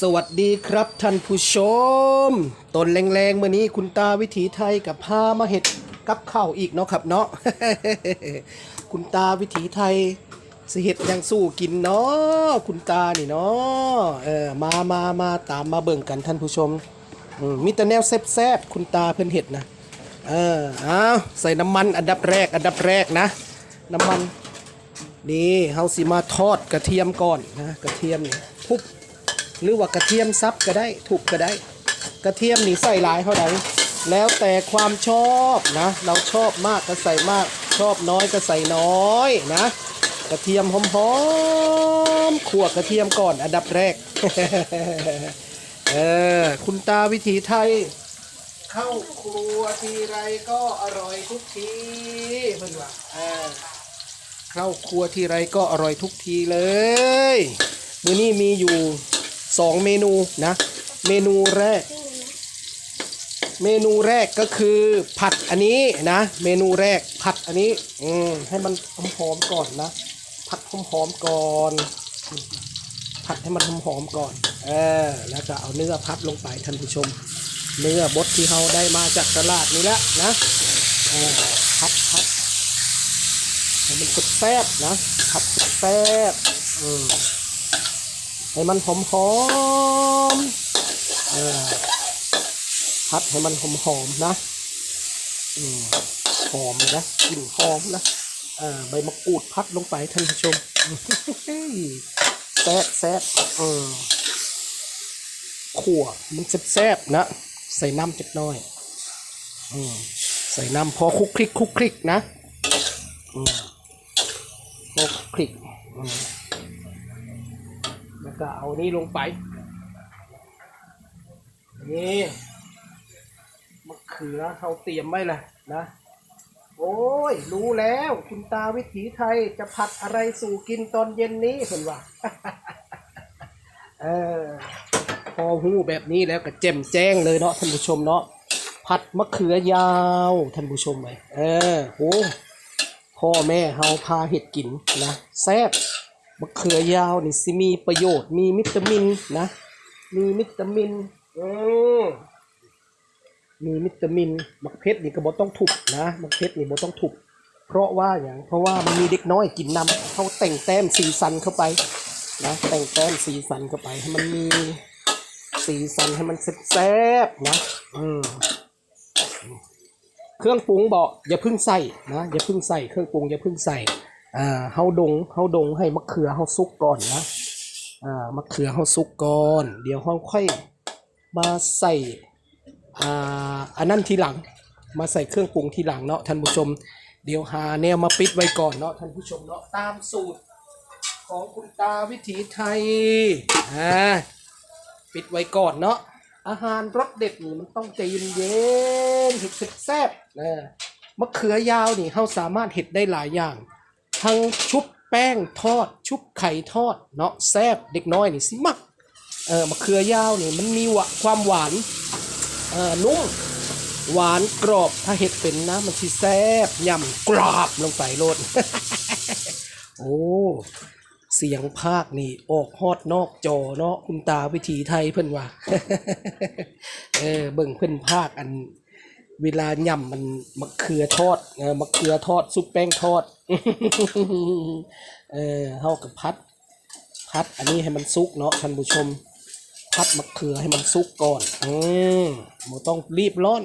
สวัสดีครับท่านผู้ชมตนแรงๆเมื่อนี้คุณตาวิถีไทยกับพามาเห็ดกับข้าวอีกเนาะครับเนาะ คุณตาวิถีไทยสิเห็ดยังสู้กินเนาะคุณตานี่เนาะเออมามามาตามมาเบิ่งกันท่านผู้ชมอืมมีแต่แนวแซ่บๆคุณตาเพิ่นเห็ดนะเออเอาใส่น้ำมันอันดับแรกอันดับแรกนะ น้ำมันนี่เฮาสิมาทอดกระเทียมก่อนนะกระเทียมนี่ทุบ หรือว่ากระเทียมซับก็ได้ทุบก็ได้ กระเทียมนี่ใส่หลายเท่าไหร่แล้วแต่ความชอบนะ เราชอบมากก็ใส่มาก ชอบน้อยก็ใส่น้อยนะ กระเทียมหอมๆขั่วกระเทียมก่อนอันดับแรกเออคุณตาวิถีไทย เข้าครัวทีไรก็อร่อยทุกทีเพื่อนว่าเออเข้าครัวทีไรก็อร่อยทุกทีเลย มือนี้มีอยู่ สองเมนูนะ เมนูแรก เมนูแรกก็คือผัดอันนี้นะ เมนูแรกผัดอันนี้อืมให้มันหอมๆก่อนนะ ผัดหอมๆก่อน ผัดให้มันหอมๆก่อนเออแล้วก็เอาเนื้อพัดลงไปท่านผู้ชม เนื้อบดที่เราได้มาจากตลาดนี่แหละนะเออพัดพัดให้มันแซ่บนะผัดแซ่บอืม ให้มันหอมหอมๆเออผัดให้มันหอมหอมนะอืมหอมเลยนะกลิ่นหอมนะเอ่าใบมะกรูดพัดลงไปท่านผู้ชมแซ่บแซ่บเออขั่วมันแซ่บๆนะ ใส่น้ำจักน่อยอืมใส่น้ำพอคลุกคลิกคลุกคลิกนะโลกคลิกอืม ก็เอานี่ลงไป นี่มะเขือเขาเตรียมไว้เลยนะ โอ้ย รู้แล้ว คุณตาวิถีไทยจะผัดอะไรสู่กินตอนเย็นนี้เห็นว่าเออพอหูแบบนี้แล้วก็แจ่มแจ้งเลยเนาะท่านผู้ชมเนาะผัดมะเขือยาวท่านผู้ชมไหมเออโหพ่อแม่เฮาพาเห็ดกินนะแซ่บ มะเขือยาวนี่สิมีประโยชน์มีวิตามินนะ มีวิตามินอืมมีวิตามินมะเพชรนี่ก็บ่ต้องถูกนะมะเพชรนี่บ่ต้องถูกเพราะว่าอย่างเพราะว่ามันมีเด็กน้อยกินนำเขาแต่งแต้มสีสันเข้าไปนะแต่งแต้มสีสันเข้าไปให้มันมีสีสันให้มันแซ่บๆนะอืมเครื่องปรุงบอกอย่าพึ่งใส่นะอย่าพึ่งใส่เครื่องปรุงอย่าพึ่งใส่ อ่าเฮาดงเฮาดงให้มะเขือเฮาสุกก่อนนะอ่ามะเขือเฮาสุกก่อน เดี๋ยวเฮาค่อยมาใส่อ่าอันนั้นทีหลัง มาใส่เครื่องปรุงทีหลังเนาะท่านผู้ชม เดี๋ยวหาแนวมาปิดไว้ก่อนเนาะท่านผู้ชมเนาะตามสูตรของคุณตาวิถีไทยอ่าปิดไว้ก่อนเนาะอาหารรสเด็ดนี่มันต้องใจเย็นๆเห็ดแซ่บนะมะเขือยาวนี่เราสามารถเห็ดได้หลายอย่าง ทั้งชุบแป้งทอด ชุบไข่ทอดเนาะแซ่บเด็กน้อยนี่สิมักเออมะเขือยาวนี่มันมีวะความหวานเออนุ่มหวานกรอบถ้าเห็ดเป็นนะมันสิแซ่บยำกรอบลงไปโลดโอ้เสียงภาคนี่ออกฮอดนอกจอเนาะคุณตาวิถีไทยเพิ่นว่าเออเบิ่งเพิ่นภาคอัน เวลาย่ำมันมะเขือทอดเออมะเขือทอดซุปแป้งทอด เออเฮากับพัด พัดอันนี้ให้มันสุกเนาะท่านผู้ชม พัดมะเขือให้มันสุกก่อน อืมบ่ต้องรีบร้อน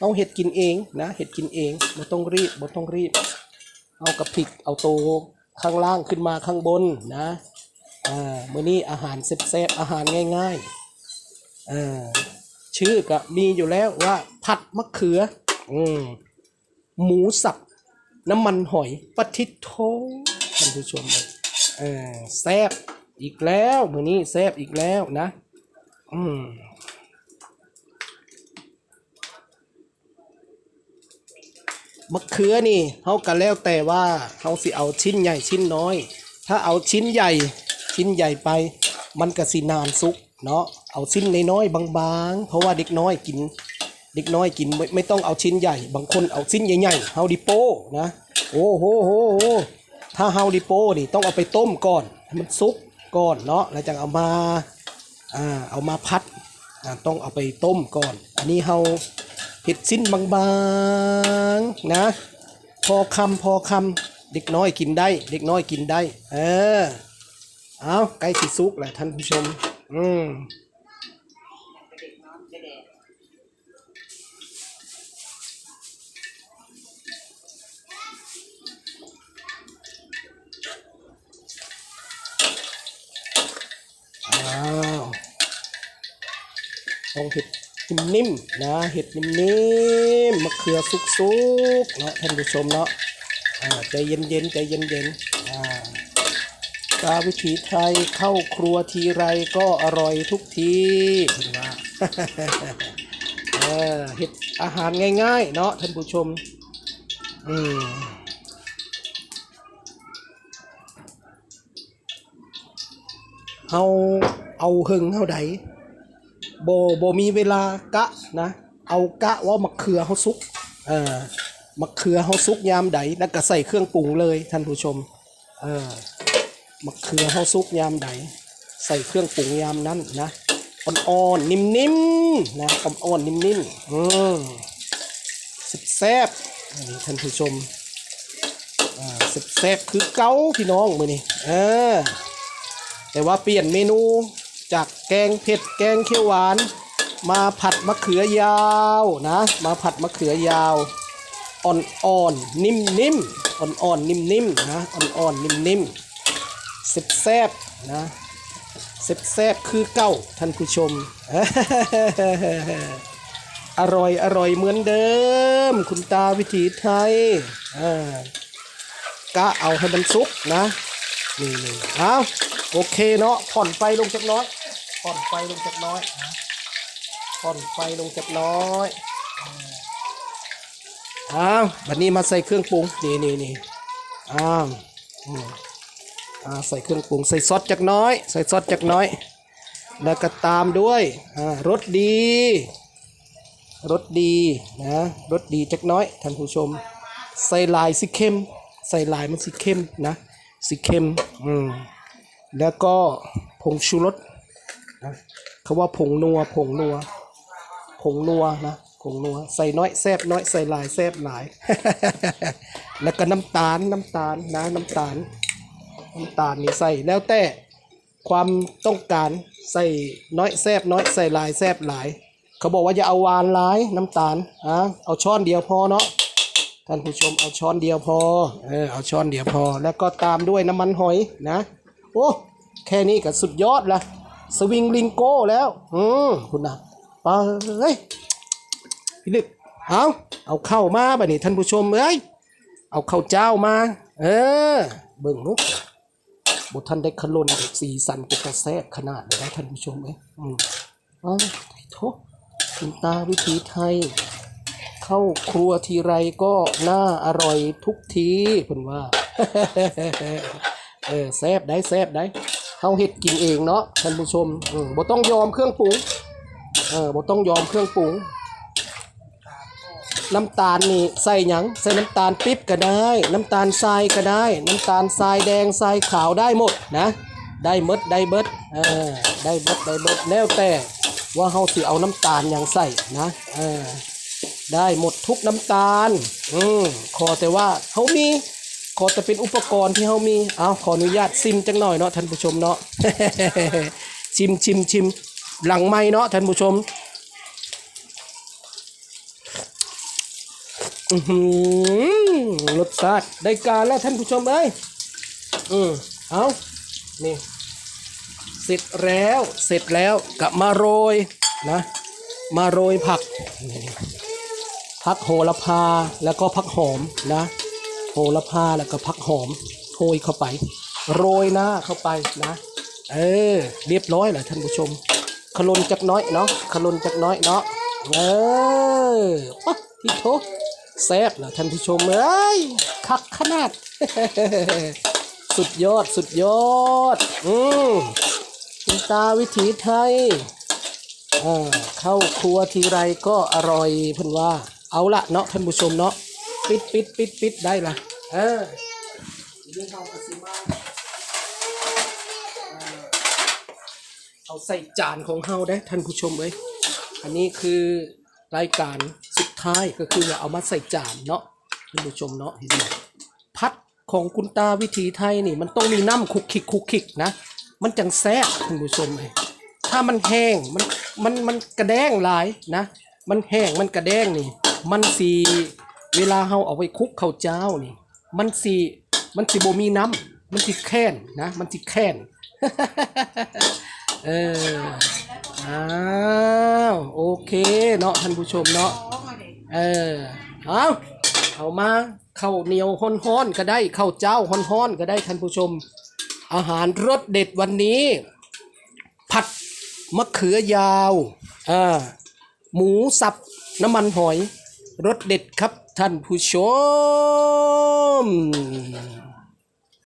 เอาเห็ดกินเองนะเห็ดกินเองบ่ต้องรีบบ่ต้องรีบ เอากระพริกเอาโตข้างล่างขึ้นมาข้างบนนะอ่ามื้อนี้อาหารแซ่บๆอาหารง่ายๆอ่า ชื่อก็มีอยู่แล้วว่า ผัดมะเขือ อืมหมูสับ น้ำมันหอยปะทิโทท่านผู้ชมเลยเออแซ่บอีกแล้วมื้อนี้แซ่บอีกแล้วนะ อืมมะเขือนี่เขากันแล้วแต่ว่าเขาสิเอาชิ้นใหญ่ชิ้นน้อย ถ้าเอาชิ้นใหญ่ชิ้นใหญ่ไป มันก็สินานสุกเนาะ เอาชิ้นน้อยๆบางๆ เพราะว่าเด็กน้อยกิน เด็กน้อยกินไม่ไม่ต้องเอาชิ้นใหญ่ บางคนเอาชิ้นใหญ่ๆเฮาดิโป้นะโอ้โหโหโหถ้าเฮาดิโป้นี่ต้องเอาไปต้มก่อนให้มันสุกก่อนเนาะแล้วจึงเอามาอ่าเอามาพัดอ่าต้องเอาไปต้มก่อน อันนี้เฮาเห็ดสิ้นบางๆนะพอคำพอคำเด็กน้อยกินได้ เด็กน้อยกินได้ เออเอาใกล้สิสุกแหละท่านผู้ชม อืม อ้าวต้องเห็ดนิ่มๆนะเห็ดนิ่มๆมะเขือสุกๆเนาะท่านผู้ชมเนาะใจเย็นๆใจเย็นๆอ่ากาวิถีไทยเข้าครัวทีไรก็อร่อยทุกทีเห็นว่าเห็ดอาหารง่ายๆ เนาะท่านผู้ชม อืม เฮาเอาหึงเฮาใดโบโบมีเวลากะนะ เอากะว่ามะเขือเฮาสุกเออมะเขือเฮาสุกยามใดแล้วก็ใส่เครื่องปรุงเลยท่านผู้ชมเออมะเขือเฮาซุกยามใดใส่เครื่องปรุงยามนั้นนะอ่อนๆนิ่มๆนะอ่อนๆนิ่มๆอืมแซ่บนนี้ท่านผู้ชมอ่าแซ่บๆคือเก้าพี่น้องมือนี่เออ แต่ว่าเปลี่ยนเมนูจากแกงเผ็ดแกงเขียวหวาน มาผัดมะเขือยาวนะ มาผัดมะเขือยาว อ่อนๆนิ่มๆอ่อนๆนิ่มๆนะอ่อนๆนิ่มๆแซ่บๆนะแซ่บๆคือเก้าท่านผู้ชม อร่อยอร่อยเหมือนเดิม คุณตาวิถีไทยอ่ากะเอาให้มันสุกนะ นี่นี่เอาโอเคเนาะผ่อนไฟลงจักน้อยผ่อนไฟลงจักน้อยผ่อนไฟลงจักน้อยอ้าวบัดนี้มาใส่เครื่องปรุงนี่นี่นี่อ้าวอ่าใส่เครื่องปรุงใส่ซอสจักน้อย ใส่ซอสจักน้อย แล้วก็ตามด้วยอ่ารสดีรสดีนะรสดีจักน้อยท่านผู้ชม ใส่ลายสิเค็มใส่ลายมันสิเค็มนะ สิเค็มอืมแล้วก็ผงชูรสนะเขาว่าผงนัวผงนัวผงนัวนะผงนัวใส่น้อยแซบน้อยใส่หลายแซบหลาย แล้วก็น้ำตาลน้ำตาลนะน้ำตาลน้ำตาลนี่ใส่แล้วแต่ความต้องการใส่น้อยแซบน้อยใส่หลายแซบหลาย เขาบอกว่าอย่าเอาหวานหลายน้ำตาลอะเอาช้อนเดียวพอเนาะ ท่านผู้ชมเอาช้อนเดียวพอ เออเอาช้อนเดียวพอ แล้วก็ตามด้วยน้ำมันหอยนะ โอ้ แค่นี้ก็สุดยอดละสวิงลิงโก้แล้ว อืมคุณนะไปเฮ้ยพี่ลึกเอาเอาเข้ามาบ่นี่ท่านผู้ชมเอ้ยเอาข้าวเจ้ามา เออ เบิ่งนุกบุท่านได้ขลนสีสันเป็นกระแซบขนาดเลยนะท่านผู้ชมเอ้ยอืมอ๋อไอ้โทคุณตาวิถีไทย เข้าครัวทีไรก็น่าอร่อยทุกทีเพิ่นว่า เออแซบได้แซบได้เฮาเฮ็ดกินเองเนาะท่านผู้ชมอืมบ่ต้องยอมเครื่องปรุงเออบ่ต้องยอมเครื่องปรุง น้ำตาลนี่ใส่หยังใส่น้ำตาลปิ๊บก็ได้ น้ำตาลทรายก็ได้ น้ำตาลทรายแดงทรายขาวได้หมดนะ ได้เมดได้เบิดเออได้เบิดได้เบิดแล้วแต่ว่าเฮาสิเอาน้ำตาลหยังใส่นะเออ ได้หมดทุกน้ำตาล อืมขอแต่ว่าเฮามี ขอแต่เป็นอุปกรณ์ที่เฮามี เอาขออนุญาตซิมจังหน่อยเนาะท่านผู้ชมเนาะ ชิมชิมชิมหลังไม่เนาะท่านผู้ชม อือหือรสชาติได้การแล้วท่านผู้ชมเอ้ยอืมเอานี่ เสร็จแล้ว เสร็จแล้วกลับมาโรยนะ มาโรยผัก นี่ผักโหระพาแล้วก็ผักหอมนะโหระพาแล้วก็ผักหอมโรยเข้าไป โรยหน้าเข้าไปนะ เออ เรียบร้อยแล้วท่านผู้ชม ขลนจักน้อยเนาะขลนจักน้อยเนาะเออปะที่โถแซ่บเหรอท่านผู้ชมเอ้ยคักขนาด สุดยอดสุดยอด อืมคุณตาวิถีไทยอ่าเข้าครัวทีไรก็อร่อยเพิ่นว่า เอาละเนาะท่านผู้ชมเนาะปิดปิดปิดปิดได้ละเออเอเขากสิมาเอาใส่จานของเฮาได้ท่านผู้ชมเอ้ยอันนี้คือรายการสุดท้ายก็คือเอามาใส่จานเนาะท่านผู้ชมเนาะเห็นไหมพัดของคุณตาวิถีไทยนี่ มันต้องมีน้ำคุกคิกคุกคิกนะ มันจังแซ่บท่านผู้ชมเอ้ยถ้ามันแห้งมันมันมันกระแดงหลายนะ มันแห้งมันกระแดงนี่ มันสีเวลาเฮาเอาไปคุกข้าวเจ้านี่ มันสีมันสีบ่มีน้ำมันสิแค้นนะ มันสิแค้นเอออ้าวโอเคเนาะท่านผู้ชมเนาะเออเอาเอามาข้าวเหนียวฮ้อนๆก็ได้ข้าวเจ้าฮ้อนๆก็ได้ท่านผู้ชม อาหารรสเด็ดวันนี้ ผัดมะเขือยาวอ่าหมูสับน้ำมันหอย รสเด็ดครับท่านผู้ชม